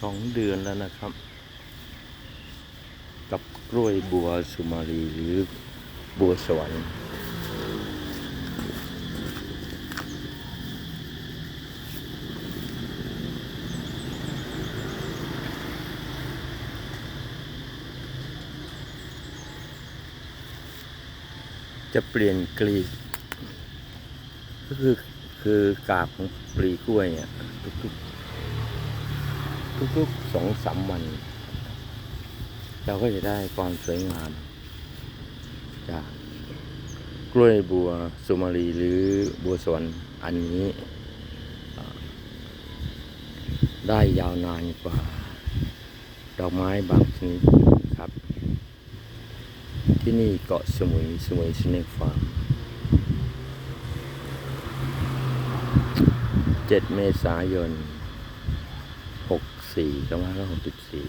สองเดือนแล้วนะครับ กับกล้วยบัวสุมาลีหรือบัวสวรรค์จะเปลี่ยนกลีบก็คือคือกาบของปลีกล้วยเนี่ยทุกๆ ทุกๆสองสามวัน เราก็จะได้ความสวยงาม จากกล้วยบัวสุมาลีหรือบัวสวรรค์อันนี้ ได้ยาวนานกว่า ดอกไม้บางชนิดครับ ที่นี่เกาะสมุยสมุยสเนกฟาร์ม7 เมษายน สี่ก็ว่าก็หกจุดสี่